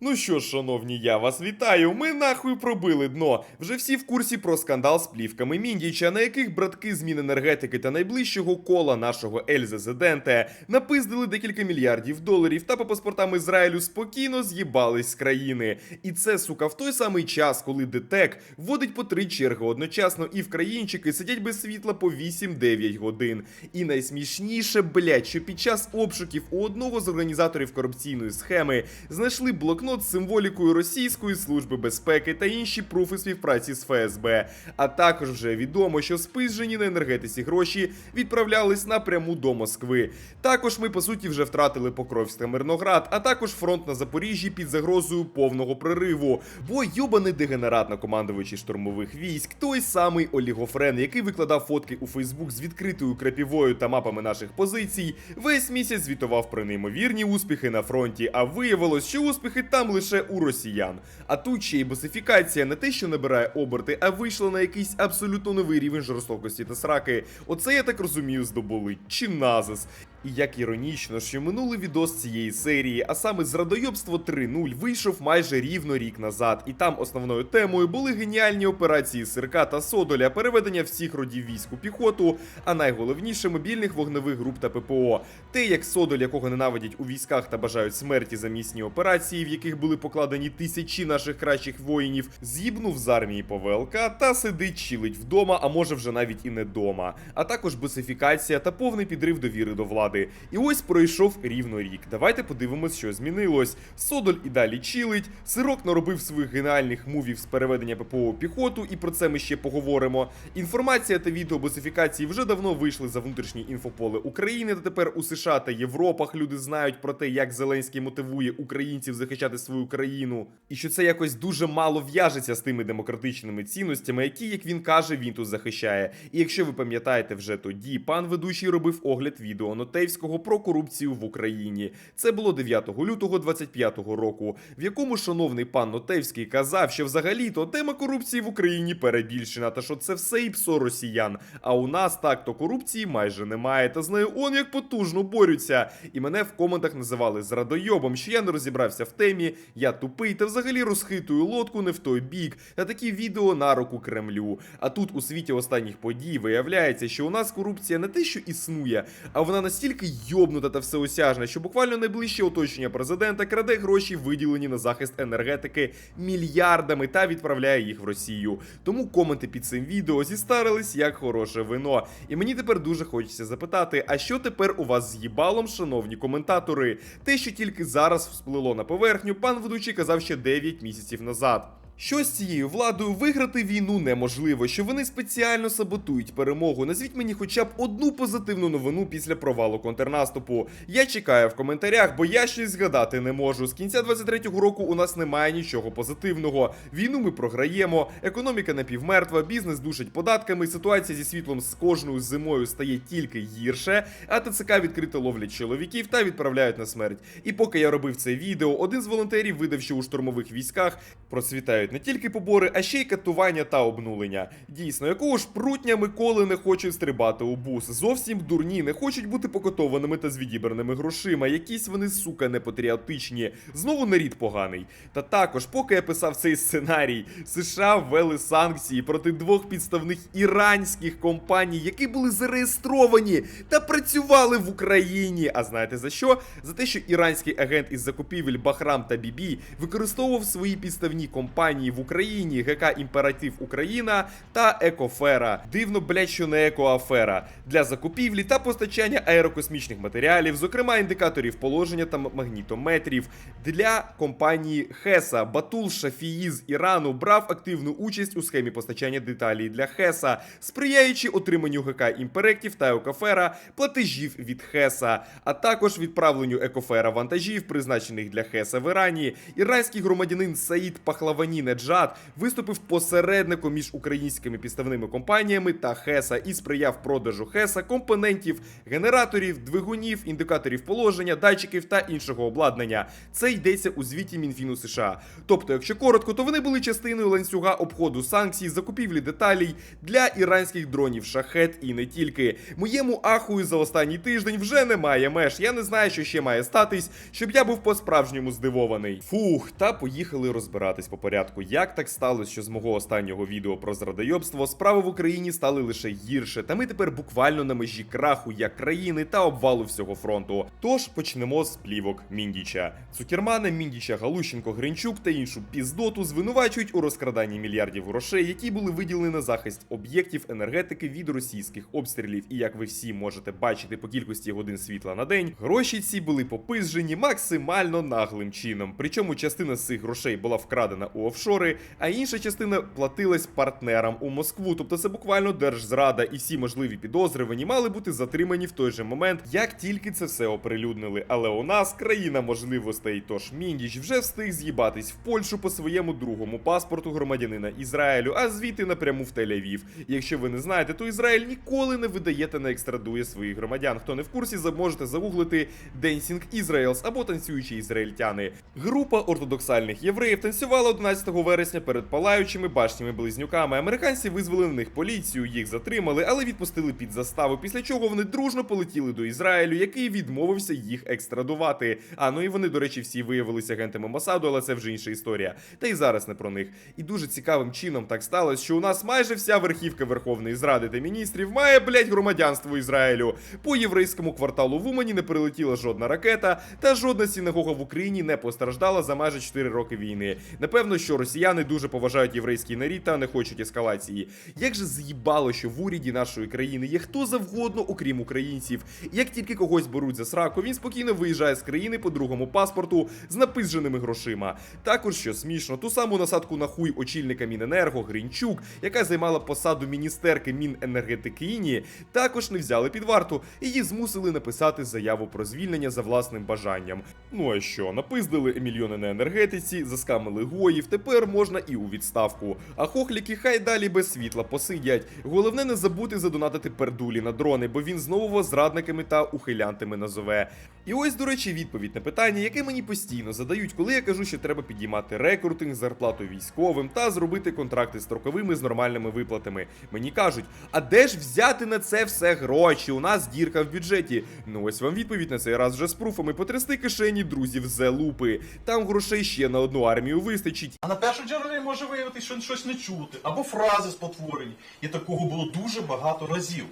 Ну що ж, шановні, я вас вітаю. Ми нахуй пробили дно. Вже всі в курсі про скандал з плівками Міндіча, на яких братки з Міненергетики та найближчого кола нашого Ельзезиденте напиздили декілька мільярдів доларів та по паспортам Ізраїлю спокійно з'їбались з країни. І це, сука, в той самий час, коли ДТЕК вводить по три черги одночасно, і вкраїнчики сидять без світла по 8-9 годин. І найсмішніше, блять, що під час обшуків у одного з організаторів корупційної схеми знайшли блокнот з символікою Російської служби безпеки та інші пруфи співпраці з ФСБ. А також вже відомо, що спизжені на енергетиці гроші відправлялись напряму до Москви. Також ми по суті вже втратили Покровськ та Мирноград, а також фронт на Запоріжжі під загрозою повного прориву. Бо йобаний дегенерат на командувачі штурмових військ, той самий Олігофрен, який викладав фотки у Фейсбук з відкритою крапівою та мапами наших позицій, весь місяць звітував про неймовірні успіхи на фронті. А виявилось, що успіхи там лише у росіян. А тут ще й босифікація не те, що набирає оберти, а вийшла на якийсь абсолютно новий рівень жорстокості та сраки. Оце я так розумію, здобули чи назис. І як іронічно, що минулий відос цієї серії, а саме зрадойобство 3.0, вийшов майже рівно рік назад, і там основною темою були геніальні операції Сирка та Содоля, переведення всіх родів військ у піхоту, а найголовніше мобільних вогневих груп та ППО. Те, як Содоль, якого ненавидять у військах та бажають смерті за місні операції, в яких були покладені тисячі наших кращих воїнів, з'їбнув з армії по та сидить чилить вдома, а може вже навіть і не дома. А також босифікація та повний підрив довіри до влади. І ось пройшов рівно рік. Давайте подивимось, що змінилось. Содоль і далі чилить. Сирок наробив своїх геніальних мувів з переведення ППО у піхоту, і про це ми ще поговоримо. Інформація та відео босифікації вже давно вийшли за внутрішнє інфополе України. Та тепер у США та Європах люди знають про те, як Зеленський мотивує українців захищати свою країну, і що це якось дуже мало в'яжеться з тими демократичними цінностями, які, як він каже, він тут захищає. І якщо ви пам'ятаєте вже тоді, пан ведучий робив огляд відео Нотейвського про корупцію в Україні. Це було 9 лютого 25-го року, в якому шановний пан Нотевський казав, що взагалі-то тема корупції в Україні перебільшена, та що це все і псо росіян. А у нас так то корупції майже немає. Та з нею он як потужно борються. І мене в коментах називали зрадойобом, що я не розібрався в темі, я тупий та взагалі розхитую лодку не в той бік. Та такі відео на руку Кремлю. А тут у світі останніх подій виявляється, що у нас корупція не те, що існує, а вона настільки йобнута та всеосяжна, що буквально найближче оточення президента краде гроші, виділені на захист енергетики мільярдами та відправляє їх в Росію. Тому коменти під цим відео зістарились як хороше вино. І мені тепер дуже хочеться запитати: а що тепер у вас з їбалом, шановні коментатори? Те, що тільки зараз всплило на поверхню, пан ведучий казав ще 9 місяців назад. Що з цією владою виграти війну неможливо, що вони спеціально саботують перемогу. Назвіть мені хоча б одну позитивну новину після провалу контрнаступу. Я чекаю в коментарях, бо я щось згадати не можу. З кінця 23-го року у нас немає нічого позитивного. Війну ми програємо, економіка напівмертва, бізнес душить податками. Ситуація зі світлом з кожною зимою стає тільки гірше. А ТЦК відкрито ловлять чоловіків та відправляють на смерть. І поки я робив це відео, один з волонтерів видав, що у штурмових військах процвітають не тільки побори, а ще й катування та обнулення. Дійсно, якого ж прутня Миколи не хочуть стрибати у бус. Зовсім дурні, не хочуть бути покотованими та з відібраними грошима. Якісь вони, сука, непатріотичні. Знову нарід поганий. Та також, поки я писав цей сценарій, США ввели санкції проти двох підставних іранських компаній, які були зареєстровані та працювали в Україні. А знаєте за що? За те, що іранський агент із закупівель Бахрам та Бібі використовував свої підставні компанії в Україні ГК Імператив Україна та Екофера. Дивно, блять, що не екоафера для закупівлі та постачання аерокосмічних матеріалів, зокрема індикаторів положення та магнітометрів. Для компанії Хеса Батул Шафії з Ірану брав активну участь у схемі постачання деталей для Хеса, сприяючи отриманню ГК імперектів та Екофера платежів від Хеса, а також відправленню Екофера вантажів, призначених для Хеса в Ірані. Іранський громадянин Саїд Пахлавані Ахмадінеджад виступив посередником між українськими підставними компаніями та ХЕСа і сприяв продажу ХЕСа компонентів, генераторів, двигунів, індикаторів положення, датчиків та іншого обладнання. Це йдеться у звіті Мінфіну США. Тобто, якщо коротко, то вони були частиною ланцюга обходу санкцій, закупівлі деталей для іранських дронів шахет і не тільки. Моєму ахую за останній тиждень вже немає меж. Я не знаю, що ще має статись, щоб я був по-справжньому здивований. Фух, та поїхали розбиратись по порядку. Як так сталося, що з мого останнього відео про зрадойобство справи в Україні стали лише гірше, та ми тепер буквально на межі краху як країни та обвалу всього фронту. Тож почнемо з плівок Міндіча. Цукермана, Міндіча, Галущенко, Гринчук та іншу піздоту звинувачують у розкраданні мільярдів грошей, які були виділені на захист об'єктів енергетики від російських обстрілів. І як ви всі можете бачити по кількості годин світла на день, гроші ці були попизжені максимально наглим чином. Причому частина з цих грошей була вкрадена у офшори, а інша частина платилась партнерам у Москву. Тобто це буквально держзрада, і всі можливі підозрювані мали бути затримані в той же момент, як тільки це все оприлюднили. Але у нас країна можливостей. Тож Міндіч вже встиг з'їбатись в Польщу по своєму другому паспорту громадянина Ізраїлю, а звідти напряму в Тель-Авів. Якщо ви не знаєте, то Ізраїль ніколи не видає та не екстрадує своїх громадян. Хто не в курсі, можете загуглити Dancing Israels або танцюючі ізраїльтяни. Група ортодоксальних євреїв танцювала 11 вересня перед палаючими башнями близнюками. Американці визвали на них поліцію, їх затримали, але відпустили під заставу. Після чого вони дружно полетіли до Ізраїлю, який відмовився їх екстрадувати. А ну і вони, до речі, всі виявилися агентами Мосаду, але це вже інша історія. Та й зараз не про них. І дуже цікавим чином так сталося, що у нас майже вся верхівка Верховної Зради та міністрів має, блять, громадянство Ізраїлю. По єврейському кварталу в Умані не прилетіла жодна ракета, та жодна синагога в Україні не постраждала за майже 4 роки війни. Напевно, що росіяни дуже поважають єврейський нарід та не хочуть ескалації. Як же з'їбало, що в уряді нашої країни є хто завгодно, окрім українців. Як тільки когось беруть за сраку, він спокійно виїжджає з країни по другому паспорту з напизженими грошима. Також що смішно, ту саму насадку на хуй очільника Міненерго Гринчук, яка займала посаду міністерки Міненергетики Інії, також не взяли під варту. Її змусили написати заяву про звільнення за власним бажанням. Ну а що, напиздили мільйони на енергетиці, заскамили гоїв, тепер можна і у відставку. А хохліки хай далі без світла посидять. Головне не забути задонатити пердулі на дрони, бо він знову зрадниками та ухилянтами назове. І ось, до речі, відповідь на питання, яке мені постійно задають, коли я кажу, що треба підіймати рекрутинг, зарплату військовим та зробити контракти строковими з нормальними виплатами. Мені кажуть, а де ж взяти на це все гроші? У нас дірка в бюджеті. Ну ось вам відповідь на цей раз вже з пруфами потрясти кишені друзів з лупи. Там грошей ще на одну армію вистачить. А на першому джерелі може виявитися, що щось не чути, або фрази спотворені. І такого було дуже багато разів.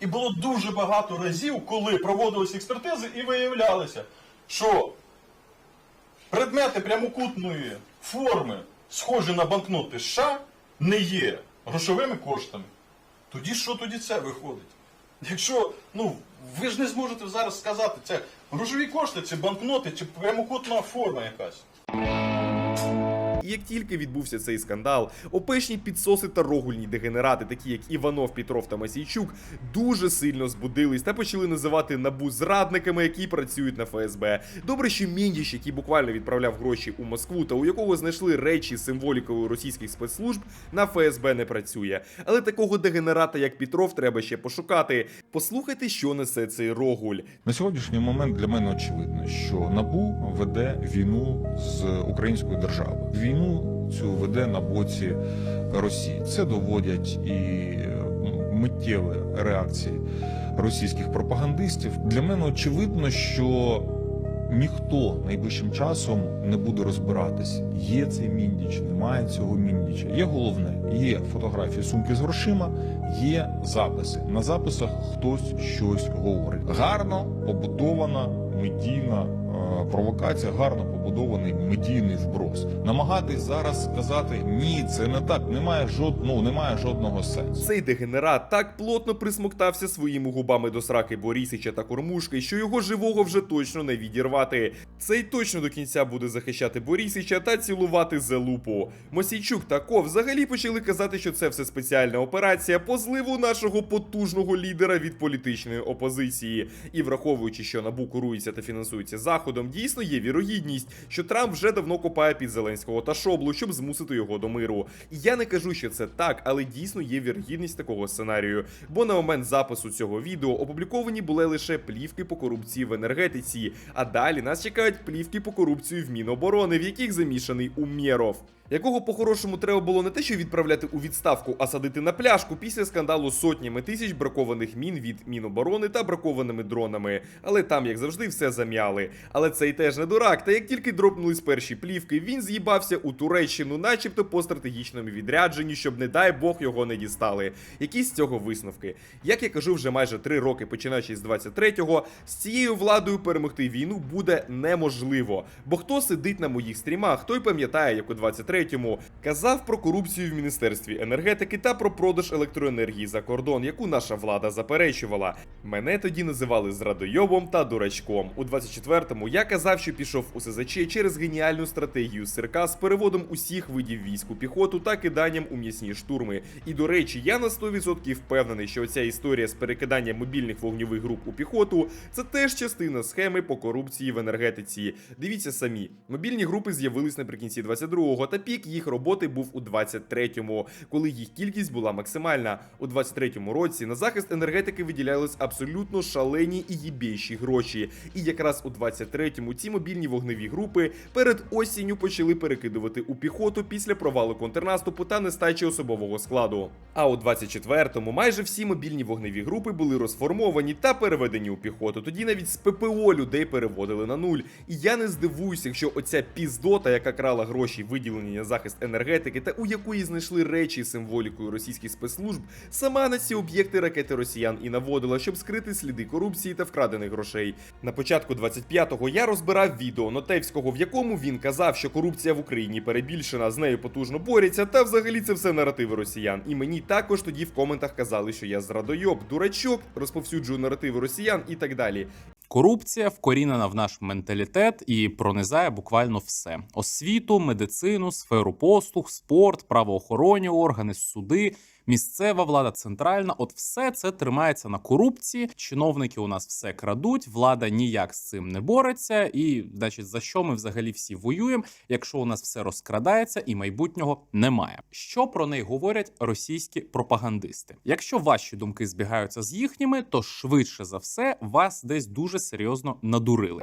І було дуже багато разів, коли проводилися експертизи і виявлялося, що предмети прямокутної форми, схожі на банкноти США, не є грошовими коштами. Тоді що тоді це виходить? Якщо, ну, ви ж не зможете зараз сказати, це грошові кошти, чи банкноти, чи прямокутна форма якась. І як тільки відбувся цей скандал, опешні підсоси та рогульні дегенерати, такі як Іванов, Петров та Масійчук, дуже сильно збудились та почали називати набу зрадниками, які працюють на ФСБ. Добре, що Міндіч, який буквально відправляв гроші у Москву, та у якого знайшли речі з символікою російських спецслужб, на ФСБ не працює. Але такого дегенерата, як Петров, треба ще пошукати. Послухайте, що несе цей рогуль. На сьогоднішній момент для мене очевидно, що набу веде війну з українською державою. Війну цю веде на боці Росії. Це доводять і миттєві реакції російських пропагандистів. Для мене очевидно, що ніхто найближчим часом не буде розбиратись, є цей міндіч, немає цього міндіча. Є головне, є фотографії сумки з грошима, є записи. На записах хтось щось говорить. Гарно побудована медійна е, провокація, гарно побудований медійний вброс. Намагатись зараз сказати ні, це не так. Немає жодного, немає жодного сенсу. Цей дегенерат так плотно присмоктався своїми губами до сраки Борісича та Кормушки, що його живого вже точно не відірвати. Цей точно до кінця буде захищати Борісича та цілувати Зелупу. Мосійчук та Ков взагалі почали казати, що це все спеціальна операція по зливу нашого потужного лідера від політичної опозиції. І враховуючи, що набу курується та фінансується заходом, дійсно є вірогідність, що Трамп вже давно копає під Зеленського та Шоблу, щоб змусити його до миру. І я не кажу, що це так, але дійсно є вірогідність такого сценарію. Бо на момент запису цього відео опубліковані були лише плівки по корупції в енергетиці. А далі нас чекають плівки по корупції в Міноборони, в яких замішаний Умєров. Якого по-хорошому треба було не те, що відправляти у відставку, а садити на пляшку після скандалу сотнями тисяч бракованих мін від Міноборони та бракованими дронами. Але там, як завжди, все зам'яли. Але цей теж не дурак. Та як тільки дропнулись перші плівки, він з'їбався у Туреччину, начебто по стратегічному відрядженню, щоб, не дай Бог, його не дістали. Які з цього висновки? Як я кажу вже майже три роки, починаючи з 23-го, з цією владою перемогти війну буде неможливо. Бо хто сидить на моїх стрімах, той пам'ятає, як у 23-му казав про корупцію в міністерстві енергетики та про продаж електроенергії за кордон, яку наша влада заперечувала. Мене тоді називали зрадойобом та дурачком. У 24-му я казав, що пішов у СЗЧ через геніальну стратегію Сирка з переводом усіх видів військ у піхоту та киданням у м'ясні штурми. І до речі, я на 100% впевнений, що ця історія з перекиданням мобільних вогньових груп у піхоту це теж частина схеми по корупції в енергетиці. Дивіться самі, мобільні групи з'явились наприкінці 22-го, та пік їх роботи був у 23-му, коли їх кількість була максимальна. У 23-му році на захист енергетики виділялись абсолютно шалені і їбейші гроші. І якраз у 23-му ці мобільні вогневі групи перед осінню почали перекидувати у піхоту після провалу контрнаступу та нестачі особового складу. А у 24-му майже всі мобільні вогневі групи були розформовані та переведені у піхоту. Тоді навіть з ППО людей переводили на нуль. І я не здивуюся, якщо оця піздота, яка крала гроші, виділені на захист енергетики, та у якої знайшли речі з символікою російських спецслужб, сама на ці об'єкти ракети росіян і наводила, щоб скрити сліди корупції та вкрадених грошей. На початку 25-го я розбирав відео Нотевського, в якому він казав, що корупція в Україні перебільшена, з нею потужно борються, та взагалі це все наративи росіян. І мені також тоді в коментах казали, що я зрадойоб, дурачок, розповсюджую наративи росіян і так далі. Корупція вкорінена в наш менталітет і пронизає буквально все: освіту, медицину, сферу послуг, спорт, правоохоронні органи, суди. Місцева влада центральна, от все це тримається на корупції. Чиновники у нас все крадуть, влада ніяк з цим не бореться. І, значить, за що ми взагалі всі воюємо, якщо у нас все розкрадається і майбутнього немає. Що про неї говорять російські пропагандисти? Якщо ваші думки збігаються з їхніми, то швидше за все вас десь дуже серйозно надурили.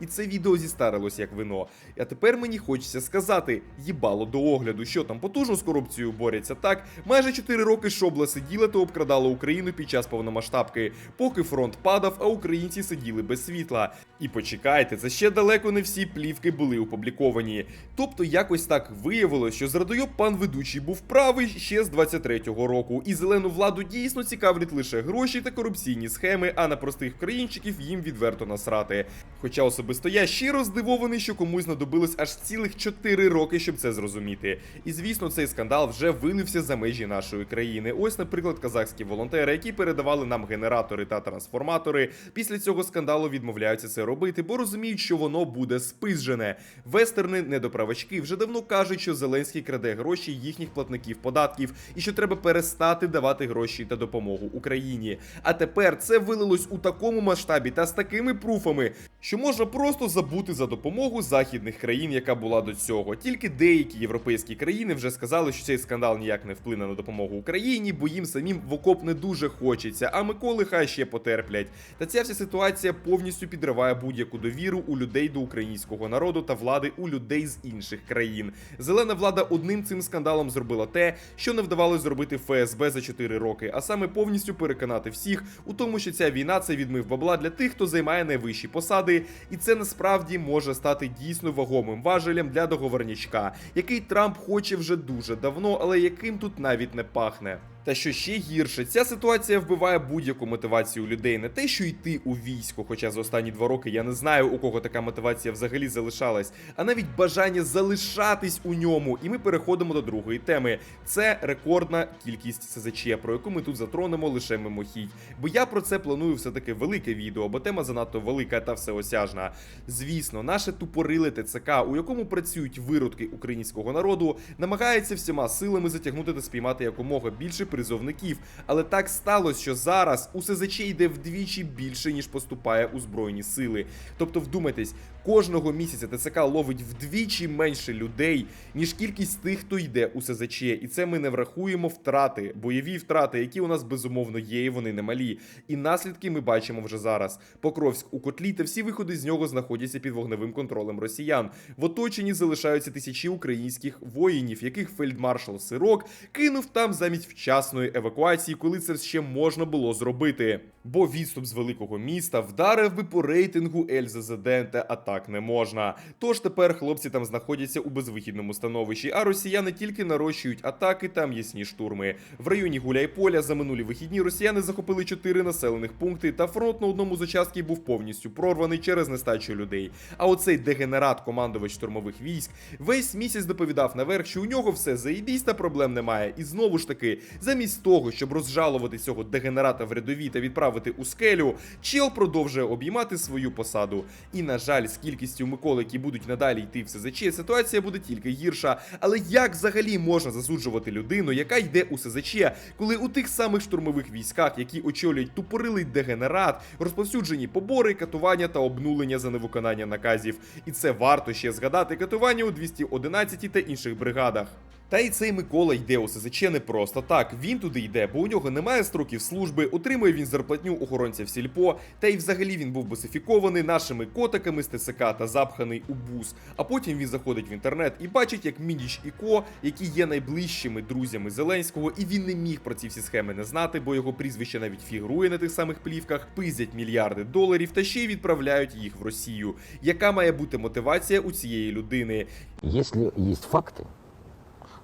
І це відео зістарилось як вино. А тепер мені хочеться сказати: їбало до огляду, що там потужно з корупцією борються. Так, майже 4 роки шобла сиділа та обкрадала Україну під час повномасштабки, поки фронт падав, а українці сиділи без світла. І почекайте, це ще далеко не всі плівки були опубліковані. Тобто якось так виявилось, що зрадойоб пан ведучий був правий ще з 23-го року, і зелену владу дійсно цікавлять лише гроші та корупційні схеми, а на простих країнчиків їм відверто насрати. Хоча особисто я щиро здивований, що комусь знадобилось аж цілих 4 роки, щоб це зрозуміти. І звісно, цей скандал вже вилився за межі нашої країни. Ось, наприклад, казахські волонтери, які передавали нам генератори та трансформатори. Після цього скандалу відмовляються це робити, бо розуміють, що воно буде спизжене. Вестерни, недоправачки, вже давно кажуть, що Зеленський краде гроші їхніх платників податків і що треба перестати давати гроші та допомогу Україні. А тепер це вилилось у такому масштабі та з такими пруфами, що можна просто забути за допомогу західних країн, яка була до цього. Тільки деякі європейські країни вже сказали, що цей скандал ніяк не вплине на допомогу Україні, бо їм самим в окоп не дуже хочеться. А Миколи хай ще потерплять. Та ця вся ситуація повністю підриває будь-яку довіру у людей до українського народу та влади у людей з інших країн. Зелена влада одним цим скандалом зробила те, що не вдавалося зробити ФСБ за 4 роки, а саме повністю переконати всіх у тому, що ця війна це відмив бабла для тих, хто займає найвищі посади, і це насправді може стати дійсно вагомим важелем для договорнячка, який Трамп хоче вже дуже давно, але яким тут навіть не пахне. Та що ще гірше, ця ситуація вбиває будь-яку мотивацію людей не те, що йти у військо, хоча за останні два роки я не знаю, у кого така мотивація взагалі залишалась, а навіть бажання залишатись у ньому. І ми переходимо до другої теми. Це рекордна кількість СЗЧ, про яку ми тут затронемо лише мимохідь. Бо я про це планую все-таки велике відео, бо тема занадто велика та всеосяжна. Звісно, наше тупориле ТЦК, у якому працюють виродки українського народу, намагається всіма силами затягнути та спіймати якомога більше призовників. Але так сталося, що зараз у СЗЧ йде вдвічі більше, ніж поступає у Збройні сили. Тобто, вдумайтесь, кожного місяця ТЦК ловить вдвічі менше людей, ніж кількість тих, хто йде у СЗЧ. І це ми не врахуємо втрати, бойові втрати, які у нас безумовно є, і вони немалі. І наслідки ми бачимо вже зараз. Покровськ у котлі та всі виходи з нього знаходяться під вогневим контролем росіян. В оточенні залишаються тисячі українських воїнів, яких фельдмаршал Сирок кинув там замість вчасної евакуації, коли це ще можна було зробити. Бо відступ з великого міста вдарив би по рейтингу Ельзезеденте, а так не можна. Тож тепер хлопці там знаходяться у безвихідному становищі, а росіяни тільки нарощують атаки та м'ясні штурми. В районі Гуляйполя за минулі вихідні росіяни захопили чотири населених пункти, та фронт на одному з участків був повністю прорваний через нестачу людей. А оцей дегенерат, командувач штурмових військ, весь місяць доповідав наверх, що у нього все заєбісь та проблем немає. І знову ж таки, замість того, щоб розжалувати цього дегенерата в рядові та відправити у скелю, чел продовжує обіймати свою посаду. І на жаль, кількістю Миколи, які будуть надалі йти в СЗЧ, ситуація буде тільки гірша. Але як взагалі можна засуджувати людину, яка йде у СЗЧ, коли у тих самих штурмових військах, які очолюють тупорилий дегенерат, розповсюджені побори, катування та обнулення за невиконання наказів. І це варто ще згадати катування у 211 та інших бригадах. Та й цей Микола йде у СЗЧ не просто так. Він туди йде, бо у нього немає строків служби, отримує він зарплатню охоронця в сільпо, та й взагалі він був босифікований нашими котиками з ТСК та запханий у бус. А потім він заходить в інтернет і бачить, як Міндіч і Ко, які є найближчими друзями Зеленського, і він не міг про ці всі схеми не знати, бо його прізвище навіть фігурує на тих самих плівках, пиздять мільярди доларів та ще й відправляють їх в Росію. Яка має бути мотивація у цієї людини? Если есть факты,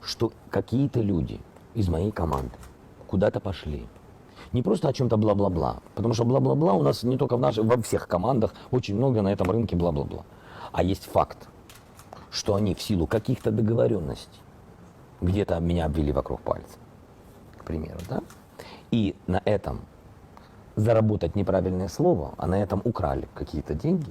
что какие-то люди из моей команды куда-то пошли, не просто о чем-то бла-бла-бла, потому что бла-бла-бла у нас не только в наших, во всех командах очень много на этом рынке бла-бла-бла, а есть факт, что они в силу каких-то договоренностей где-то меня обвели вокруг пальца, к примеру, да, и на этом заработать неправильное слово, а на этом украли какие-то деньги,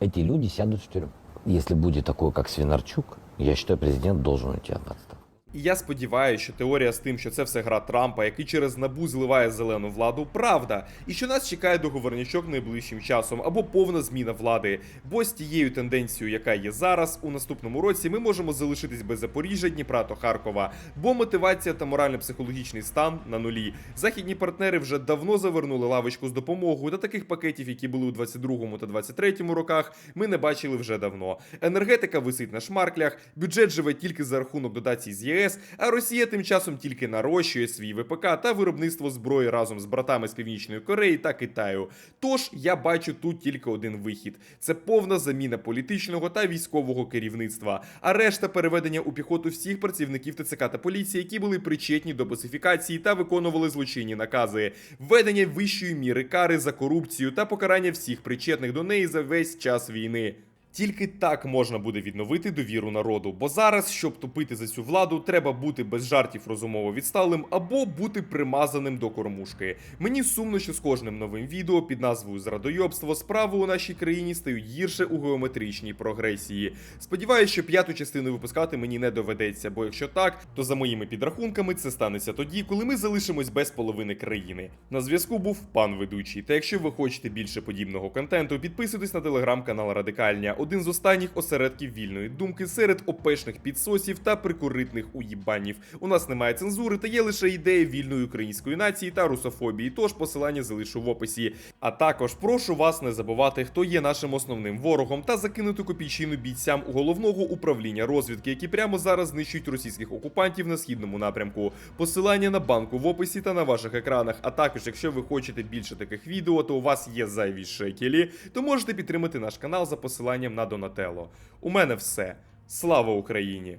эти люди сядут в тюрьму. Если будет такое, как Свинарчук, я считаю, президент должен уйти от отставки. І я сподіваюся, що теорія з тим, що це все гра Трампа, який через набу зливає зелену владу, правда, і що нас чекає договорнячок найближчим часом або повна зміна влади. Бо з тією тенденцією, яка є зараз, у наступному році ми можемо залишитись без Запоріжжя, Дніпра та Харкова, бо мотивація та морально-психологічний стан на нулі. Західні партнери вже давно завернули лавочку з допомогою та таких пакетів, які були у 22-му та 23-му роках, ми не бачили вже давно. Енергетика висить на шмарклях, бюджет живе тільки за рахунок дотацій з ЄС, а Росія тим часом тільки нарощує свій ВПК та виробництво зброї разом з братами з Північної Кореї та Китаю. Тож я бачу тут тільки один вихід: це повна заміна політичного та військового керівництва, а решта переведення у піхоту всіх працівників ТЦК та поліції, які були причетні до пацифікації та виконували злочинні накази, введення вищої міри кари за корупцію та покарання всіх причетних до неї за весь час війни. Тільки так можна буде відновити довіру народу. Бо зараз, щоб тупити за цю владу, треба бути без жартів розумово відсталим або бути примазаним до кормушки. Мені сумно, що з кожним новим відео під назвою Зрадойобство справи у нашій країні стають гірше у геометричній прогресії. Сподіваюсь, що п'яту частину випускати мені не доведеться, бо якщо так, то за моїми підрахунками це станеться тоді, коли ми залишимось без половини країни. На зв'язку був пан ведучий. Та якщо ви хочете більше подібного контенту, підписуйтесь на телеграм-канал Радикальня, один з останніх осередків вільної думки серед опешних підсосів та прикуритних уїбанів. У нас немає цензури, та є лише ідея вільної української нації та русофобії. Тож посилання залишу в описі. А також прошу вас не забувати, хто є нашим основним ворогом, та закинути копійчину бійцям головного управління розвідки, які прямо зараз знищують російських окупантів на східному напрямку. Посилання на банку в описі та на ваших екранах. А також, якщо ви хочете більше таких відео, то у вас є зайві шекелі, то можете підтримати наш канал за посиланням на Донателло. У мене все. Слава Україні!